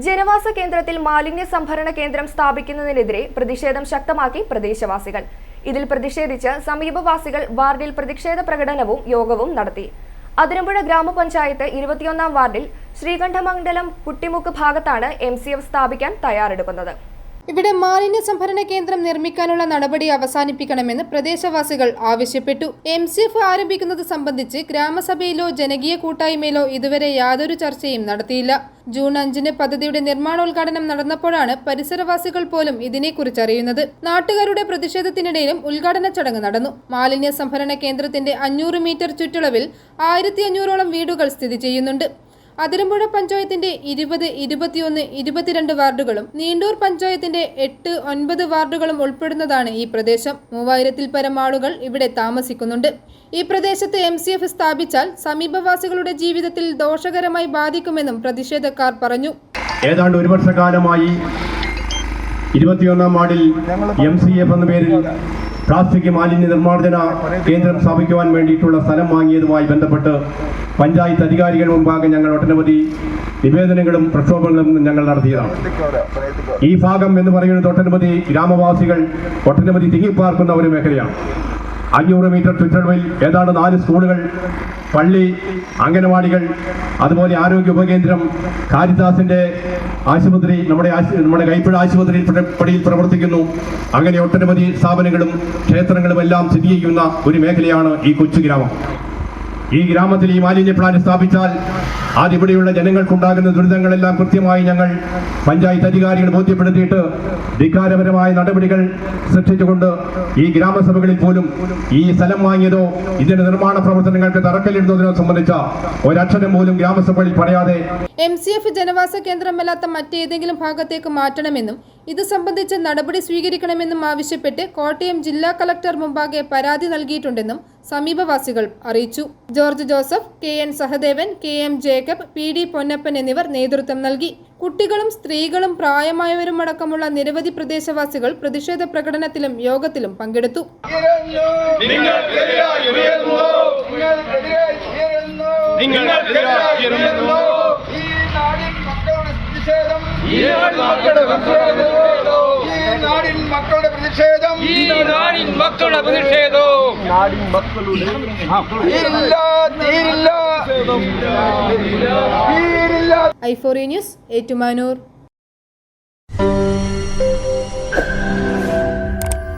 ജനവാസ കേന്ദ്രത്തിൽ മാലിന്യ സംഭരണ കേന്ദ്രം സ്ഥാപിക്കുന്നതിനെതിരെ പ്രതിഷേധം ശക്തമാക്കി പ്രദേശവാസികൾ. ഇതിൽ പ്രതിഷേധിച്ച് സമീപവാസികൾ വാർഡിൽ പ്രതിഷേധ പ്രകടനവും യോഗവും നടത്തി. അതിരമ്പുഴ ഗ്രാമപഞ്ചായത്ത് ഇരുപത്തിയൊന്നാം വാർഡിൽ ശ്രീകണ്ഠമംഗലം കുട്ടിമുക്ക് ഭാഗത്താണ് എം സ്ഥാപിക്കാൻ തയ്യാറെടുക്കുന്നത്. ഇവിടെ മാലിന്യ സംഭരണ കേന്ദ്രം നിർമ്മിക്കാനുള്ള നടപടി അവസാനിപ്പിക്കണമെന്ന് പ്രദേശവാസികൾ ആവശ്യപ്പെട്ടു. എം സി എഫ് ആരംഭിക്കുന്നത് സംബന്ധിച്ച് ഗ്രാമസഭയിലോ ജനകീയ കൂട്ടായ്മയിലോ ഇതുവരെ യാതൊരു ചർച്ചയും നടത്തിയില്ല. ജൂൺ അഞ്ചിന് പദ്ധതിയുടെ നിർമ്മാണോദ്ഘാടനം നടന്നപ്പോഴാണ് പരിസരവാസികൾ പോലും ഇതിനെക്കുറിച്ച് അറിയുന്നത്. നാട്ടുകാരുടെ പ്രതിഷേധത്തിനിടയിലും ഉദ്ഘാടന ചടങ്ങ് നടന്നു. മാലിന്യ സംഭരണ കേന്ദ്രത്തിന്റെ അഞ്ഞൂറ് മീറ്റർ ചുറ്റളവിൽ ആയിരത്തി അഞ്ഞൂറോളം വീടുകൾ സ്ഥിതി ചെയ്യുന്നുണ്ട്. അതിരമ്പുഴ പഞ്ചായത്തിന്റെ ഇരുപത് ഇരുപത്തിയൊന്ന് ഇരുപത്തിരണ്ട് വാർഡുകളും നീണ്ടൂർ പഞ്ചായത്തിന്റെ എട്ട് ഒൻപത് വാർഡുകളും ഉൾപ്പെടുന്നതാണ് ഈ പ്രദേശം. മൂവായിരത്തിൽ പരം ആളുകൾ ഇവിടെ താമസിക്കുന്നുണ്ട്. ഈ പ്രദേശത്ത് എം സി എഫ് സ്ഥാപിച്ചാൽ സമീപവാസികളുടെ ജീവിതത്തിൽ ദോഷകരമായി ബാധിക്കുമെന്നും പ്രതിഷേധക്കാർ പറഞ്ഞു. ഏതാണ്ട് ഒരു വർഷക്കാലമായി ഇരുപത്തിയൊന്നാം വാർഡിൽ എം സി എഫ് എന്ന പേരിൽ പ്ലാസ്റ്റിക് മാലിന്യ നിർമ്മാർജന കേന്ദ്രം സ്ഥാപിക്കുവാൻ വേണ്ടിയിട്ടുള്ള സ്ഥലം വാങ്ങിയതുമായി ബന്ധപ്പെട്ട് പഞ്ചായത്ത് അധികാരികൾ മുമ്പാകെ ഞങ്ങൾ ഒട്ടനവധി നിവേദനങ്ങളും പ്രക്ഷോഭങ്ങളും ഞങ്ങൾ നടത്തിയതാണ്. ഈ ഭാഗം എന്ന് പറയുന്നത് ഒട്ടനവധി ഗ്രാമവാസികൾ ഒട്ടനവധി തിങ്ങിപ്പാർക്കുന്ന ഒരു മേഖലയാണ്. അഞ്ഞൂറ് മീറ്റർ ചുറ്റളവിൽ ഏതാണ്ട് നാല് സ്കൂളുകൾ പള്ളി അംഗനവാടികൾ അതുപോലെ ആരോഗ്യ ഉപകേന്ദ്രം കാരിദാസിന്റെ ആശുപത്രി നമ്മുടെ നമ്മുടെ കൈപ്പുഴ ആശുപത്രിയിൽ പടിയിൽ പ്രവർത്തിക്കുന്നു. അങ്ങനെ ഒട്ടനവധി സ്ഥാപനങ്ങളും ക്ഷേത്രങ്ങളും എല്ലാം സ്ഥിതി ചെയ്യുന്ന ഒരു മേഖലയാണ് ഈ കൊച്ചു ഗ്രാമം. ഈ ഗ്രാമത്തിൽ ഈ മാലിന്യ പ്ലാന്റ് സ്ഥാപിച്ചാൽ അതിവിടെയുള്ള ജനങ്ങൾക്കുണ്ടാകുന്ന ദുരിതങ്ങളെല്ലാം കൃത്യമായി ഞങ്ങൾ പഞ്ചായത്ത് അധികാരികൾ ബോധ്യപ്പെടുത്തിയിട്ട് ധിക്കാരപരമായ നടപടികൾ സൃഷ്ടിച്ചുകൊണ്ട് ഈ ഗ്രാമസഭകളിൽ പോലും ഈ സ്ഥലം വാങ്ങിയതോ ഇതിന്റെ നിർമ്മാണ പ്രവർത്തനങ്ങൾക്ക് തറക്കല്ലിടുന്നതിനോ സംബന്ധിച്ച ഒരക്ഷരം പോലും ഗ്രാമസഭകളിൽ പറയാതെ എം സി എഫ് ജനവാസ കേന്ദ്രമല്ലാത്ത മറ്റേതെങ്കിലും ഭാഗത്തേക്ക് മാറ്റണമെന്നും ഇത് സംബന്ധിച്ച് നടപടി സ്വീകരിക്കണമെന്നും ആവശ്യപ്പെട്ട് കോട്ടയം ജില്ലാ കളക്ടർ മുമ്പാകെ പരാതി നൽകിയിട്ടുണ്ടെന്നും സമീപവാസികൾ അറിയിച്ചു. George Joseph K N Sahadevan K M Jacob P D Ponnappan എന്നിവർ നേതൃത്വം നൽകി. കുട്ടികളും സ്ത്രീകളും പ്രായമായവരും അടക്കമുള്ള നിരവധി പ്രദേശവാസികൾ പ്രതിഷേധ പ്രകടനത്തിലും യോഗത്തിലും പങ്കെടുത്തു. നിങ്ങൾക്കെതിരായി മക്കളുടെ പ്രതിഷേധം. ഈ നാടിൻ മക്കളുടെ നാടിൻ തീരില്ല. തീരില്ല. തീരില്ല. ഐഫോറി ന്യൂസ് ഏറ്റുമാനൂർ.